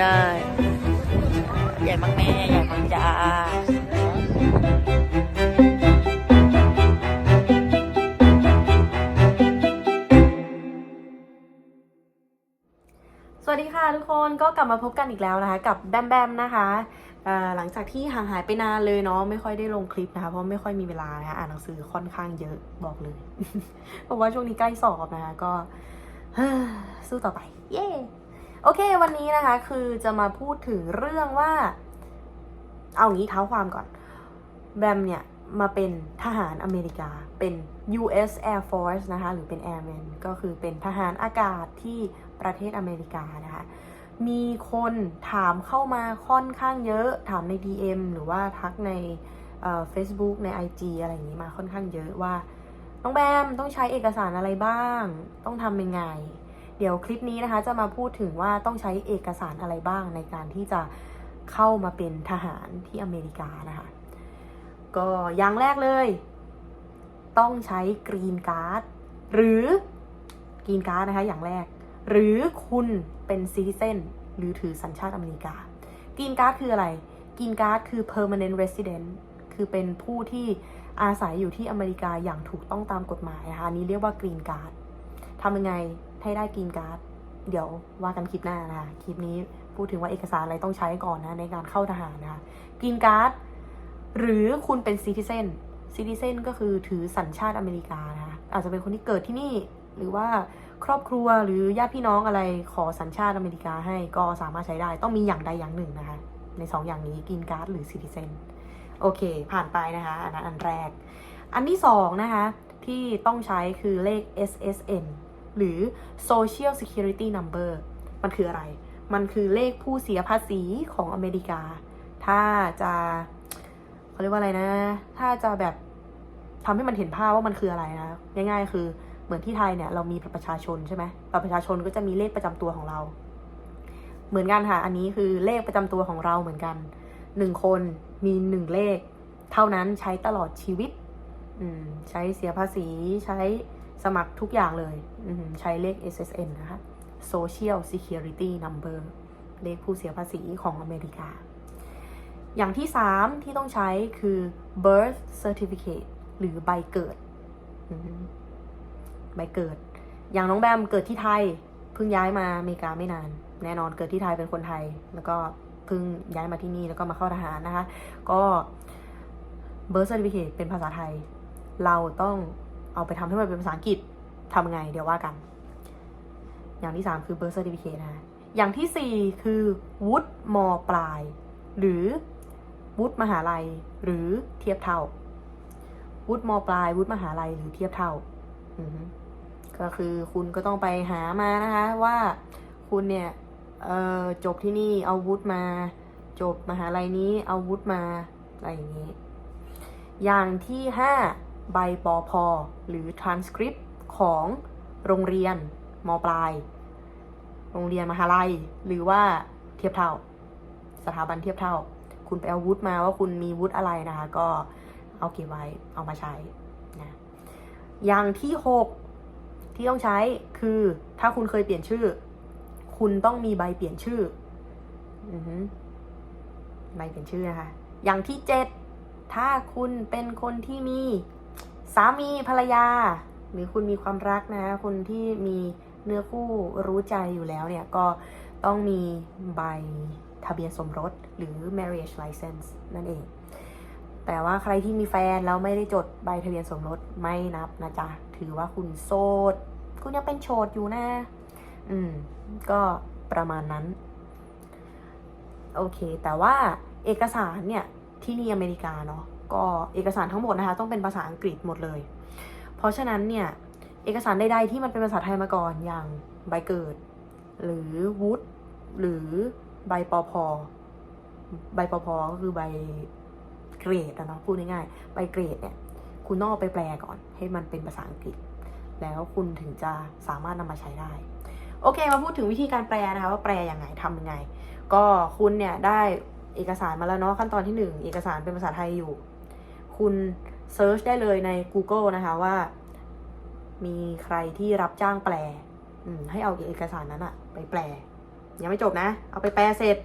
ได้ ใหญ่มากแม่ ใหญ่มากจ้าสวัสดีค่ะทุกคนก็กลับมาพบกันอีกแล้วนะคะ กับแบมแบมนะคะหลังจากที่ห่างหายไปนานเลยเนาะไม่ค่อยได้ลงคลิปนะคะ เพราะไม่ค่อยมีเวลานะคะอ่านหนังสือค่อนข้างเยอะบอกเลย เพราะว่าช่วงนี้ใกล้สอบนะคะก็สู้ต่อไป เย้ โอเค วันนี้นะคะคือจะมาพูดถึงเรื่องว่า เอางี้เท้าความก่อน แบมเนี่ย มาเป็นทหารอเมริกา เป็น U.S. Air Force นะคะ หรือเป็น Airman ก็คือเป็นทหารอากาศที่ประเทศอเมริกานะคะ มีคนถามเข้ามาค่อนข้างเยอะ ถามใน DM หรือว่าทักในเอ่อ Facebook ใน IG อะไรอย่างนี้มาค่อนข้างเยอะว่า น้องแบมต้องใช้เอกสารอะไรบ้าง ต้องทำยังไง เดี๋ยวคลิปนี้นะคะจะมาพูดถึงว่าต้องใช้เอกสารอะไรบ้างในการที่จะเข้ามาเป็นทหารที่อเมริกานะคะ ก็อย่างแรกเลย ต้องใช้กรีนการ์ดหรือกรีนการ์ดนะคะอย่างแรก หรือคุณเป็นซิติเซนหรือถือสัญชาติอเมริกากรีนการ์ดคืออะไรกรีนการ์ดคือ permanent resident คือเป็นผู้ที่อาศัยอยู่ที่อเมริกาอย่างถูกต้องตามกฎหมายนะคะอันนี้เรียกว่ากรีนการ์ดทำยังไง ให้ได้กรีนการ์ด เดี๋ยวว่ากันคลิปหน้านะคะ คลิปนี้พูดถึงว่าเอกสารอะไรต้องใช้ก่อนนะในการเข้าทหารนะคะกรีนการ์ด หรือคุณเป็นซิติเซนซิติเซนก็คือถือสัญชาติอเมริกานะคะอาจจะเป็นคนที่เกิดที่นี่หรือว่าครอบครัวหรือญาติพี่น้องอะไรขอสัญชาติอเมริกาให้ก็สามารถใช้ได้ต้องมีอย่างใดอย่างหนึ่งนะคะ ในสองอย่างนี้กินการ์ดหรือซิติเซนโอเค ผ่านไปนะคะ อันนั้นอันแรก อันที่สองนะคะ ที่ต้องใช้คือเลข SSN หรือ Social Security Number มันคืออะไร มันคือเลขผู้เสียภาษีของอเมริกา ถ้าจะเขาเรียกว่าอะไรนะ ถ้าจะแบบทำให้มันเห็นภาพว่ามันคืออะไรนะ ง่ายๆ คือเหมือนที่ไทยเนี่ยเรามีประชาชนใช่ไหมประชาชนก็จะมีเลขประจำตัวของเรา เหมือนกันค่ะ อันนี้คือเลขประจำตัวของเราเหมือนกันหนึ่งคนมีหนึ่งเลข เท่านั้นใช้ตลอดชีวิต อืม ใช้เสียภาษีใช้ สมัครทุกอย่างเลยใช้เลข SSN นะคะ Social Security Number เลขผู้เสียภาษีของอเมริกา อย่างที่สามที่ต้องใช้คือ birth certificate หรือใบเกิด ใบเกิด อย่างน้องแบมเกิดที่ไทย เพิ่งย้ายมาอเมริกาไม่นาน แน่นอนเกิดที่ไทยเป็นคนไทย แล้วก็เพิ่งย้ายมาที่นี่แล้วก็มาเข้าทหารนะคะ ก็ birth certificate เป็นภาษาไทย เราต้อง เอาไปทำให้มันเป็นภาษาอังกฤษทำไงเดี๋ยวว่ากัน อย่างที่สามคือ birth certificate นะคะอย่างที่สี่คือวุฒิมปลาย หรือวุฒิมหาลัย หรือเทียบเท่า วุฒิมปลายวุฒิมหาลัยหรือเทียบเท่าก็คือคุณก็ต้องไปหามานะคะว่าคุณเนี่ยจบที่นี่เอาวุฒิมา จบมหาลัยนี้เอาวุฒิมาอะไรอย่างนี้ อย่างที่ห้า ใบปอพอหรือ transcript ของโรงเรียนมปลาย โรงเรียนมหาลัย หรือว่าเทียบเท่า สถาบันเทียบเท่า คุณไปเอาวุฒิมาว่าคุณมีวุฒิอะไรนะคะ ก็เอาเก็บไว้เอามาใช้นะอย่างที่หกที่ต้องใช้คือถ้าคุณเคยเปลี่ยนชื่อ คุณต้องมีใบเปลี่ยนชื่ออใบเปลี่ยนชื่อนะคะอย่างที่เจ็ดถ้าคุณเป็นคนที่มี สามีภรรยา หรือคุณมีความรักนะคนที่มีเนื้อคู่รู้ใจอยู่แล้วเนี่ย ก็ต้องมีใบทะเบียนสมรสหรือ marriage license นั่นเอง แต่ว่าใครที่มีแฟนแล้วไม่ได้จดใบทะเบียนสมรสไม่นับนะจ๊ะ ถือว่าคุณโสด คุณยังเป็นโฉดอยู่นะ อืม ก็ประมาณนั้น โอเค แต่ว่าเอกสารเนี่ยที่นี่อเมริกาเนาะ ก็เอกสารทั้งหมดนะคะ ต้องเป็นภาษาอังกฤษหมดเลย เพราะฉะนั้นเนี่ยเอกสารใดๆที่มันเป็นภาษาไทยมาก่อนอย่างใบเกิด หรือวุฒิหรือใบปอพอใบปอพอก็คือใบเกรดอะเนาะพูดง่ายๆใบเกรดเนี่ยคุณต้องเอาไปแปลก่อนให้มันเป็นภาษาอังกฤษ แล้วคุณถึงจะสามารถนำมาใช้ได้ โอเคมาพูดถึงวิธีการแปลนะคะว่าแปลยังไงทำยังไง ก็คุณเนี่ยได้เอกสารมาแล้วเนาะขั้นตอนที่หนึ่งเอกสารเป็นภาษาไทยอยู่ คุณเซิร์ชได้เลยใน Google นะคะว่า มีใครที่รับจ้างแปลให้เอาเอกสารนั้นอะไปแปล ยังไม่จบนะ เอาไปแปลเสร็จ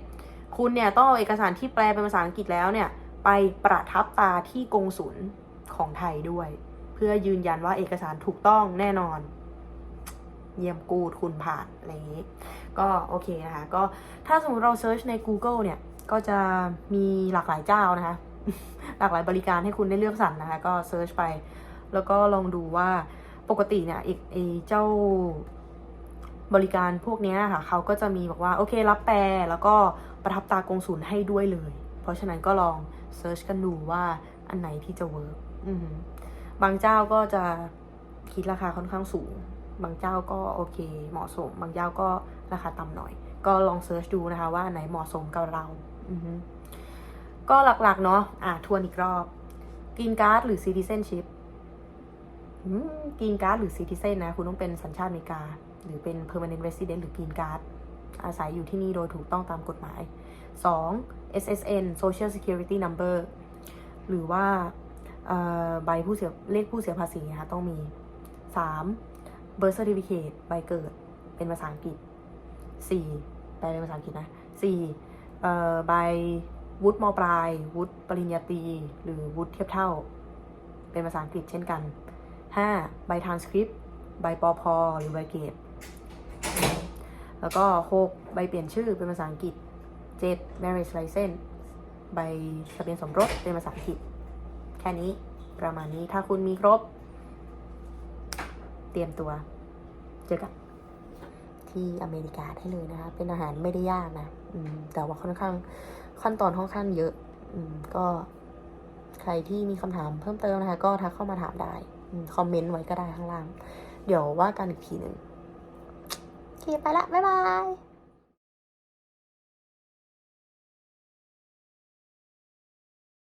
คุณเนี่ยต้องเอาเอกสารที่แปลเป็นภาษาอังกฤษแล้วเนี่ย ไปประทับตาที่กงสุลของไทยด้วย เพื่อยืนยันว่าเอกสารถูกต้องแน่นอน เยี่ยมกูดคุณผ่านอะไรอย่างนี้ ก็โอเคนะคะ ก็ถ้าสมมติเราเซิร์ชใน Google เนี่ย ก็จะมีหลากหลายเจ้านะคะ หลากหลายบริการให้คุณได้เลือกสรรนะคะ ก็เซิร์ชไป แล้วก็ลองดูว่าปกติเนี่ยอีกเจ้าบริการพวกนี้ค่ะเขาก็จะมีบอกว่า โอเค รับแปลแล้วก็ประทับตากงสุลให้ด้วยเลย เพราะฉะนั้นก็ลองเซิร์ชกันดูว่าอันไหนที่จะเวิร์กบางเจ้าก็จะคิดราคาค่อนข้างสูง บางเจ้าก็โอเค เหมาะสม บางเจ้าก็ราคาต่ำหน่อย ก็ลองเซิร์ชดูนะคะว่าอันไหนเหมาะสมกับเรา อือ ก็หลักๆเนาะอะทวนอีกรอบกินการ์ดหรือ citizenship กรีนการ์ดหรือซิติเซนนะ คุณต้องเป็นสัญชาติอเมริกา หรือเป็น permanent resident หรือกรีนการ์ดอาศัยอยู่ที่นี่โดยถูกต้องตามกฎหมาย 2. SSN social security number หรือว่าใบผู้เสียเลขผู้เสียภาษีนะคะต้องมี 3. birth certificate ใบเกิดเป็นภาษาอังกฤษ 4. แปลเป็นภาษาอังกฤษนะ 4. ใบ วุฒิมปลาย วุฒิปริญญาตรี หรือวุฒิเทียบเท่า เป็นภาษาอังกฤษเช่นกัน 5. ใบทรานสคริปต์ ใบปอพอหรือใบเกรดแล้วก็ 6. ใบเปลี่ยนชื่อเป็นภาษาอังกฤษ 7. marriage license ใบทะเบียนสมรสเป็นภาษาอังกฤษ แค่นี้ประมาณนี้ถ้าคุณมีครบ เตรียมตัว เจอกันที่อเมริกาได้เลยนะคะ เป็นอาหารไม่ได้ยากนะแต่ว่าค่อนข้าง ขั้นตอนค่อนข้างเยอะ อืม ก็ ใครที่มีคำถามเพิ่มเติมนะคะ ก็ทักเข้ามาถามได้คอมเมนต์ไว้ก็ได้ข้างล่าง เดี๋ยวว่ากันอีกทีหนึ่งโอเคไปละ บ๊ายบาย